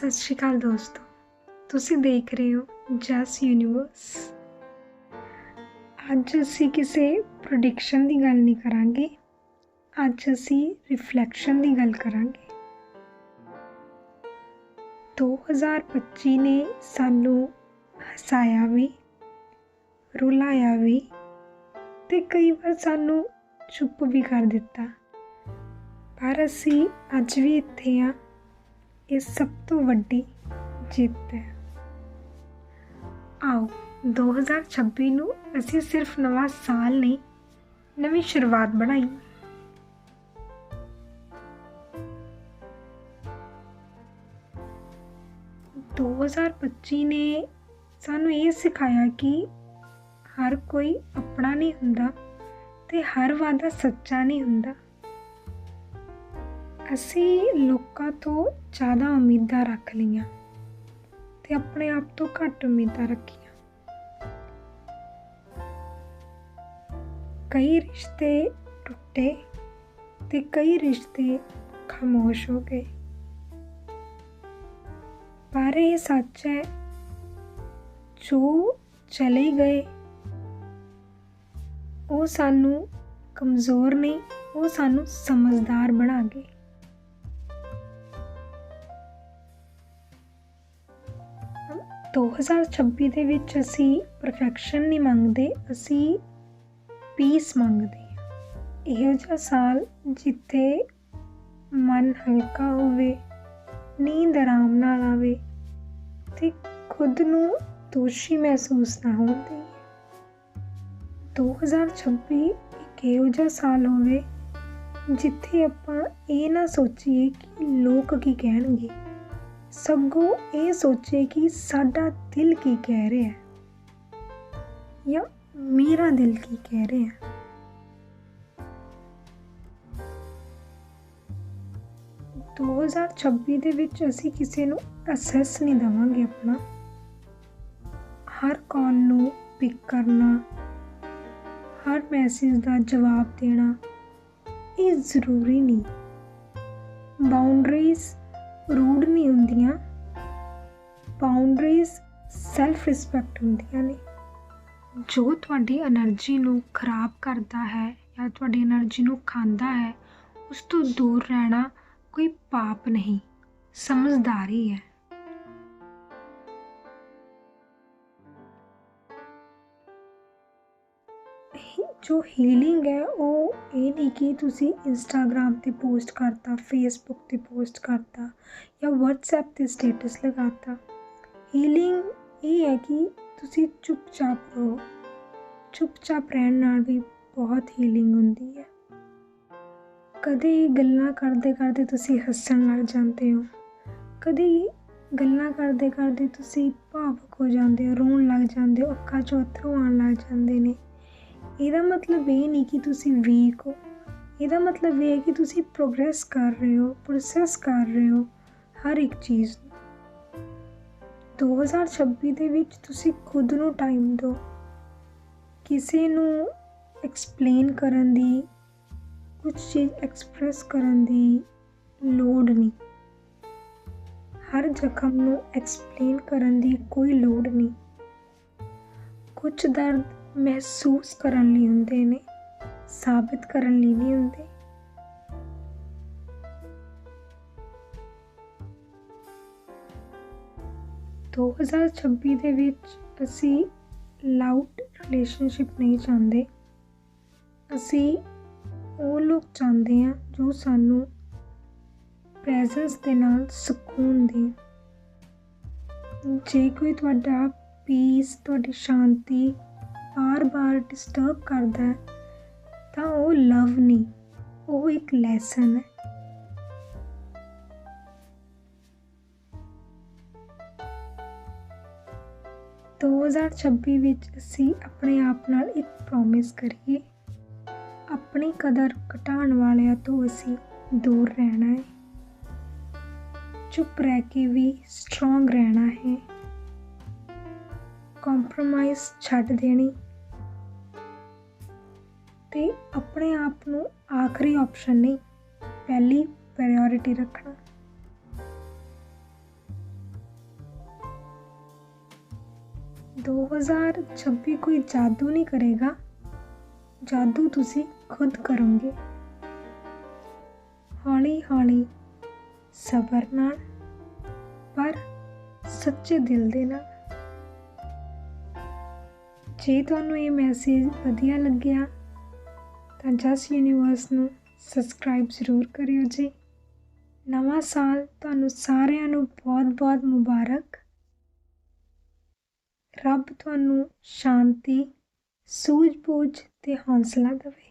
ਸਤਿ ਸ਼੍ਰੀ ਅਕਾਲ ਦੋਸਤੋ। ਤੁਸੀਂ ਦੇਖ ਰਹੇ ਹੋ ਜਸ ਯੂਨੀਵਰਸ ਅੱਜ ਅਸੀਂ ਕਿਸੇ ਪ੍ਰੈਡਿਕਸ਼ਨ ਦੀ ਗੱਲ ਨਹੀਂ ਕਰਾਂਗੇ। ਅੱਜ ਅਸੀਂ ਰਿਫਲੈਕਸ਼ਨ ਦੀ ਗੱਲ ਕਰਾਂਗੇ। 2025 ਨੇ ਸਾਨੂੰ ਹਸਾਇਆ ਵੀ, ਰੁਲਾਇਆ ਵੀ ਤੇ ਕਈ ਵਾਰ ਸਾਨੂੰ ਚੁੱਪ ਵੀ ਕਰ ਦਿੱਤਾ। ਪਰ ਅਸੀਂ ਅੱਜ ਵੀ ਇੱਥੇ ਆ ਇਹ ਸਭ ਤੋਂ ਵੱਡੀ ਜਿੱਤ ਹੈ। ਆਓ 2026 ਨੂੰ ਅਸੀਂ ਸਿਰਫ ਨਵਾਂ ਸਾਲ ਨਹੀਂ, ਨਵੀਂ ਸ਼ੁਰੂਆਤ ਬਣਾਈ ਦੋ ਹਜ਼ਾਰ ਪੱਚੀ ਨੇ ਸਾਨੂੰ ਇਹ ਸਿਖਾਇਆ ਕਿ ਹਰ ਕੋਈ ਆਪਣਾ ਨਹੀਂ ਹੁੰਦਾ ਤੇ ਹਰ ਵਾਦਾ ਸੱਚਾ ਨਹੀਂ ਹੁੰਦਾ। ਅਸੀਂ ਲੋਕਾਂ ਤੋਂ ਜ਼ਿਆਦਾ ਉਮੀਦਾਂ ਰੱਖ ਲਈਆਂ ਤੇ ਆਪਣੇ ਆਪ ਤੋਂ ਘੱਟ ਉਮੀਦਾਂ ਰੱਖੀਆਂ। ਕਈ ਰਿਸ਼ਤੇ ਟੁੱਟੇ ਤੇ ਕਈ ਰਿਸ਼ਤੇ ਖਾਮੋਸ਼ ਹੋ ਗਏ। ਪਰ ਇਹ ਸੱਚ ਹੈ, ਜੋ ਚਲੇ ਗਏ, ਉਹ ਸਾਨੂੰ ਕਮਜ਼ੋਰ ਨਹੀਂ, ਉਹ ਸਾਨੂੰ ਸਮਝਦਾਰ ਬਣਾ ਗਏ। 2026 ਦੇ ਵਿੱਚ ਅਸੀਂ ਪਰਫੈਕਸ਼ਨ ਨਹੀਂ ਮੰਗਦੇ, ਅਸੀਂ ਪੀਸ ਮੰਗਦੇ ਹਾਂ। ਇਹੋ ਜਿਹਾ ਸਾਲ ਜਿੱਥੇ ਮਨ ਹਲਕਾ ਹੋਵੇ, ਨੀਂਦ ਆਰਾਮ ਨਾਲ ਆਵੇ ਤੇ ਖੁਦ ਨੂੰ ਦੋਸ਼ੀ ਮਹਿਸੂਸ ਨਾ ਹੁੰਦੇ 2026 ਇੱਕ ਇਹੋ ਜਿਹਾ ਸਾਲ ਹੋਵੇ ਜਿੱਥੇ ਆਪਾਂ ਇਹ ਨਾ ਸੋਚੀਏ ਕਿ ਲੋਕ ਕੀ ਕਹਿਣਗੇ। ਸਗੋਂ ਇਹ ਸੋਚੇ ਕਿ ਸਾਡਾ ਦਿਲ ਕੀ ਕਹਿ ਰਿਹਾ ਹੈ? ਜਾਂ ਮੇਰਾ ਦਿਲ ਕੀ ਕਹਿ ਰਿਹਾ ਹੈ? ਦੋ ਹਜ਼ਾਰ ਛੱਬੀ ਦੇ ਵਿੱਚ ਅਸੀਂ ਕਿਸੇ ਨੂੰ ਅਸੈਸ ਨਹੀਂ ਦਵਾਂਗੇ ਆਪਣਾ। ਹਰ ਕਾਲ ਨੂੰ ਪਿਕ ਕਰਨਾ, ਹਰ ਮੈਸੇਜ ਦਾ ਜਵਾਬ ਦੇਣਾ, ਇਹ ਜ਼ਰੂਰੀ ਨਹੀਂ। ਬਾਉਂਡਰੀਜ਼ ਰੂਡ ਨਹੀਂ ਹੁੰਦੀਆਂ। ਬਾਉਂਡਰੀਜ਼ ਸੈਲਫ ਰਿਸਪੈਕਟ ਹੁੰਦੀਆਂ ਨੇ। ਜੋ ਤੁਹਾਡੀ એનર્ਜੀ ਨੂੰ ਖਰਾਬ ਕਰਦਾ ਹੈ ਜਾਂ ਤੁਹਾਡੀ એનર્ਜੀ ਨੂੰ ਖਾਂਦਾ ਹੈ, ਉਸ ਤੋਂ ਦੂਰ ਰਹਿਣਾ ਕੋਈ ਪਾਪ ਨਹੀਂ, ਸਮਝਦਾਰੀ ਹੈ। ਜੋ ਹੀਲਿੰਗ ਹੈ, ਉਹ ਇਹ ਨਹੀਂ ਕਿ ਤੁਸੀਂ ਇੰਸਟਾਗ੍ਰam ਤੇ ਪੋਸਟ ਕਰਤਾ ਫੇਸਬੁੱਕ ਤੇ ਪੋਸਟ ਕਰਤਾ ਜਾਂ WhatsApp ਤੇ ਸਟੇਟਸ ਲਗਾਤਾ। ਹੀਲਿੰਗ ਇਹ ਹੈ ਕਿ ਤੁਸੀਂ ਚੁੱਪਚਾਪ ਰਹੋ। ਚੁੱਪਚਾਪ ਰਹਿਣ ਨਾਲ ਵੀ ਬਹੁਤ ਹੀਲਿੰਗ ਹੁੰਦੀ ਹੈ। ਕਦੇ ਗੱਲਾਂ ਕਰਦੇ ਕਰਦੇ ਤੁਸੀਂ ਹੱਸਣ ਲੱਗ ਜਾਂਦੇ ਹੋ। ਕਦੇ ਗੱਲਾਂ ਕਰਦੇ ਕਰਦੇ ਤੁਸੀਂ ਭਾਵੁਕ ਹੋ ਜਾਂਦੇ ਹੋ, ਰੋਣ ਲੱਗ ਜਾਂਦੇ ਹੋ, ਅੱਖਾਂ 'ਚੋਂ ਅਥਰੂ ਆਉਣ ਲੱਗ ਜਾਂਦੇ ਨੇ। ਇਹਦਾ ਮਤਲਬ ਇਹ ਨਹੀਂ ਕਿ ਤੁਸੀਂ ਵੀਕ ਹੋ। ਇਹਦਾ ਮਤਲਬ ਇਹ ਹੈ ਕਿ ਤੁਸੀਂ ਪ੍ਰੋਗਰੈਸ ਕਰ ਰਹੇ ਹੋ ਪ੍ਰੋਸੈਸ ਕਰ ਰਹੇ ਹੋ ਹਰ ਇੱਕ ਚੀਜ਼ ਨੂੰ। 2026 ਦੇ ਵਿੱਚ ਤੁਸੀਂ ਖੁਦ ਨੂੰ ਟਾਈਮ ਦਿਓ। ਕਿਸੇ ਨੂੰ ਐਕਸਪਲੇਨ ਕਰਨ ਦੀ, ਕੁਝ ਚੀਜ਼ ਐਕਸਪ੍ਰੈਸ ਕਰਨ ਦੀ ਲੋੜ ਨਹੀਂ। ਹਰ ਜ਼ਖਮ ਨੂੰ ਐਕਸਪਲੇਨ ਕਰਨ ਦੀ ਕੋਈ ਲੋੜ ਨਹੀਂ। ਕੁਝ ਦਰਦ ਮਹਿਸੂਸ ਕਰਨ ਲਈ ਹੁੰਦੇ ਨੇ, ਸਾਬਿਤ ਕਰਨ ਲਈ ਨਹੀਂ ਹੁੰਦੇ। ਦੋ ਹਜ਼ਾਰ ਛੱਬੀ ਦੇ ਵਿੱਚ ਅਸੀਂ ਲਾਊਡ ਰਿਲੇਸ਼ਨਸ਼ਿਪ ਨਹੀਂ ਚਾਹੁੰਦੇ। ਅਸੀਂ ਉਹ ਲੋਕ ਚਾਹੁੰਦੇ ਹਾਂ ਜੋ ਸਾਨੂੰ ਪ੍ਰੈਜ਼ੈਂਸ ਦੇ ਨਾਲ ਸਕੂਨ ਦੇ ਜੇ ਕੋਈ ਤੁਹਾਡਾ ਪੀਸ ਤੁਹਾਡੀ ਸ਼ਾਂਤੀ ਬਾਰ-ਬਾਰ ਡਿਸਟਰਬ ਕਰਦਾ ਹੈ, ਤਾਂ ਉਹ ਲਵ ਨਹੀਂ, ਉਹ ਇੱਕ ਲੈਸਨ ਹੈ। ਦੋ ਹਜ਼ਾਰ ਛੱਬੀ ਵਿੱਚ ਅਸੀਂ ਆਪਣੇ ਆਪ ਨਾਲ ਇੱਕ ਪ੍ਰੋਮਿਸ ਕਰੀਏ। ਆਪਣੀ ਕਦਰ ਘਟਾਉਣ ਵਾਲਿਆਂ ਤੋਂ ਅਸੀਂ ਦੂਰ ਰਹਿਣਾ ਹੈ। ਚੁੱਪ ਰਹਿ ਕੇ ਵੀ ਸਟਰੋਂਗ ਰਹਿਣਾ ਹੈ। ਕੰਪਰੋਮਾਈਜ਼ ਛੱਡ ਦੇਣੀ। ਤੇ ਆਪਣੇ ਆਪ ਨੂੰ ਆਖਰੀ ਆਪਸ਼ਨ ਨਹੀਂ, ਪਹਿਲੀ ਪ੍ਰਾਇੋਰਟੀ ਰੱਖਣਾ। ਦੋ ਹਜ਼ਾਰ ਛੱਬੀ ਕੋਈ ਜਾਦੂ ਨਹੀਂ ਕਰੇਗਾ, ਜਾਦੂ ਤੁਸੀਂ ਖੁਦ ਕਰੋਗੇ। ਹੌਲੀ ਹੌਲੀ ਸਬਰ ਨਾਲ, ਪਰ ਸੱਚੇ ਦਿਲ ਦੇ ਨਾਲ। ਜੇ ਤੁਹਾਨੂੰ ਇਹ ਮੈਸੇਜ ਵਧੀਆ ਲੱਗਿਆ, ਤਾਂ ਜਸ ਯੂਨੀਵਰਸ ਨੂੰ ਸਬਸਕ੍ਰਾਈਬ ਜ਼ਰੂਰ ਕਰਿਓ ਜੀ। ਨਵਾਂ ਸਾਲ ਤੁਹਾਨੂੰ ਸਾਰਿਆਂ ਨੂੰ ਬਹੁਤ-ਬਹੁਤ ਮੁਬਾਰਕ। ਰੱਬ ਤੁਹਾਨੂੰ ਸ਼ਾਂਤੀ, ਸੂਝ-ਬੂਝ ਤੇ ਹੌਸਲਾ ਦੇਵੇ।